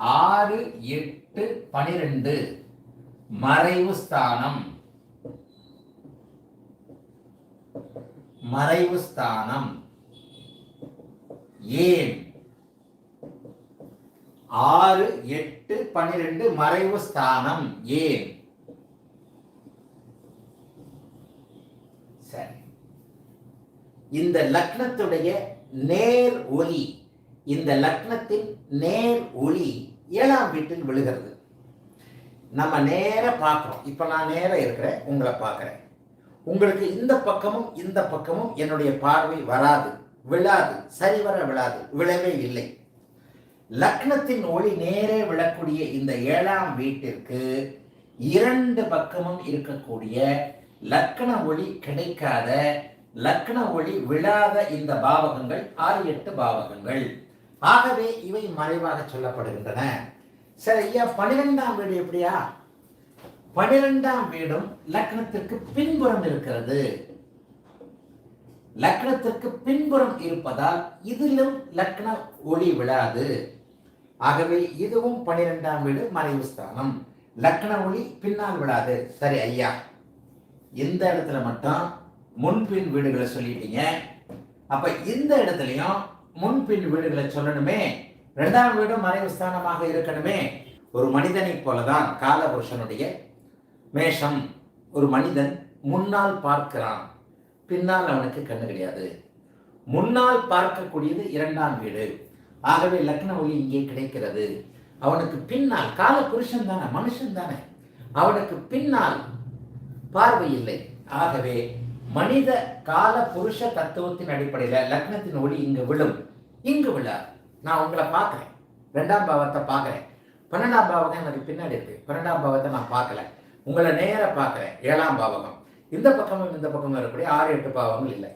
ஆறு எட்டு பனிரெண்டு. மறைவு ஸ்தானம். மறைவு ஸ்தானம். ஏன்? ஆறு எட்டு பனிரெண்டு மறைவு ஸ்தானம். ஏன்? சரி. இந்த லக்னத்துடைய நேர் ஒளி இந்த லக்னத்தின் நேர் ஒளி ஏழாம் வீட்டில் விழுகிறது. நம்ம நேர பார்க்குறோம். இப்போ நான் நேராக இருக்கிறேன் உங்களை பார்க்குறேன். உங்களுக்கு இந்த பக்கமும் இந்த பக்கமும் என்னுடைய பார்வை வராது விழாது சரிவர விழாது விழவே இல்லை. லக்னத்தின் ஒளி நேரே விழக்கூடிய இந்த ஏழாம் வீட்டிற்கு இரண்டு பக்கமும் இருக்கக்கூடிய லக்ன ஒளி கிடைக்காத லக்ன ஒளி விழாத இந்த பாவகங்கள் ஆறு எட்டு பாவகங்கள். ஆகவே இவை மறைவாக சொல்லப்படுகின்றன. சரி ஐயா பனிரெண்டாம் வீடு எப்படியா? பனிரெண்டாம் வீடும் லக்னத்திற்கு பின்புறம் இருக்கிறது. லக்னத்திற்கு பின்புறம் இருப்பதால் இதிலும் லக்ன ஒளி விழாது. ஆகவே இதுவும் பனிரெண்டாம் வீடு மறைவு ஸ்தானம். லக்ன ஒளி பின்னால் விழாது. சரி ஐயா இந்த இடத்துல மட்டும் முன்பின் வீடுகளை சொல்லிட்டீங்க. அப்ப இந்த இடத்துலயும் முன்பின் வீடுகளை சொல்லணுமே. ரெண்டாம் வீடு மறைவு ஸ்தானமாக இருக்கணுமே. ஒரு மனிதனைப் போலதான் காலபுருஷனுடைய மேஷம் ஒரு மனிதன் முன்னால் பார்க்கிறான். பின்னால் அவனுக்கு கண்ணு கிடையாது. முன்னால் பார்க்கக்கூடியது இரண்டாம் வீடு. ஆகவே லக்ன ஒளி இங்கே கிடைக்கிறது. அவனுக்கு பின்னால் கால புருஷன் தானே மனுஷன் தானே. அவனுக்கு பின்னால் பார்வை இல்லை. ஆகவே மனித கால புருஷ தத்துவத்தின் அடிப்படையில் லக்னத்தின் ஒளி இங்கு விழும். இங்கு விழாது. நான் உங்களை பார்க்குறேன். ரெண்டாம் பாவத்தை பார்க்குறேன். பன்னெண்டாம் பாவகம் எனக்கு பின்னாடி இருக்கு. பன்னெண்டாம் பாவத்தை நான் பார்க்கல. உங்களை நேராக பார்க்குறேன். ஏழாம் பாவகம். இந்த பக்கமும் இந்த பக்கமும் இருக்கக்கூடிய ஆறு எட்டு பாவங்கள் இல்லை.